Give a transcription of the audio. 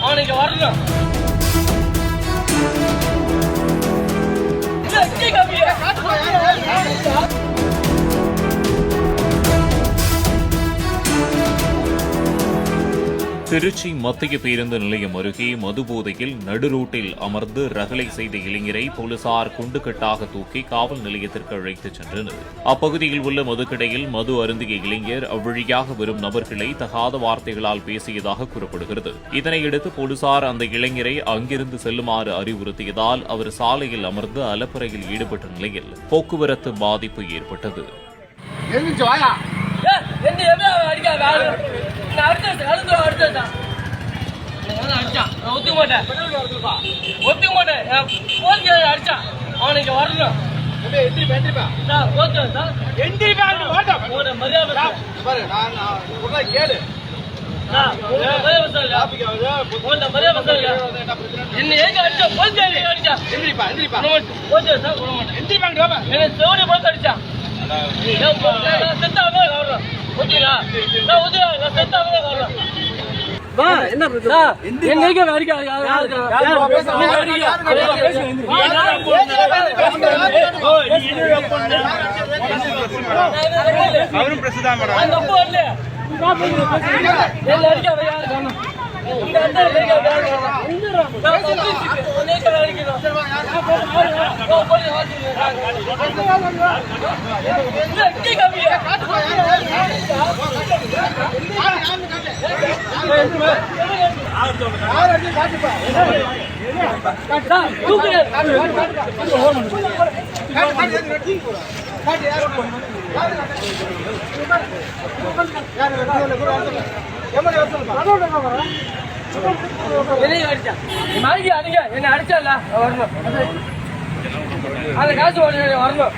அவனுக்கு வரணும் திருச்சி மத்திய பேருந்து நிலையம் அருகே மதுபோதையில் நடுரோட்டில் அமர்ந்து ரகளை செய்த இளைஞரை போலீசார் குண்டுக்கட்டாக தூக்கி காவல் நிலையத்திற்கு அழைத்துச் சென்றனர். அப்பகுதியில் உள்ள மதுக்கடையில் மது அருந்திய இளைஞர் அவ்வழியாக வரும் நபர்களை தகாத வார்த்தைகளால் பேசியதாக கூறப்படுகிறது. இதனையடுத்து போலீசார் அந்த இளைஞரை அங்கிருந்து செல்லுமாறு அறிவுறுத்தியதால் அவர் சாலையில் அமர்ந்து அலப்பறையில் ஈடுபட்ட நிலையில் போக்குவரத்து பாதிப்பு ஏற்பட்டது. வாயா. ஏய், மாட்டேன் ஒத்துக்க மாட்டேன் கேட்டு அடிச்சான் அவனுக்கு வரணும். செத்தாவே செத்தாவே வர்றேன் என்ன எங்க அவரும் மேடம் என்ன அடிச்சா வரணும். அந்த காசு வரணும், வரணும்.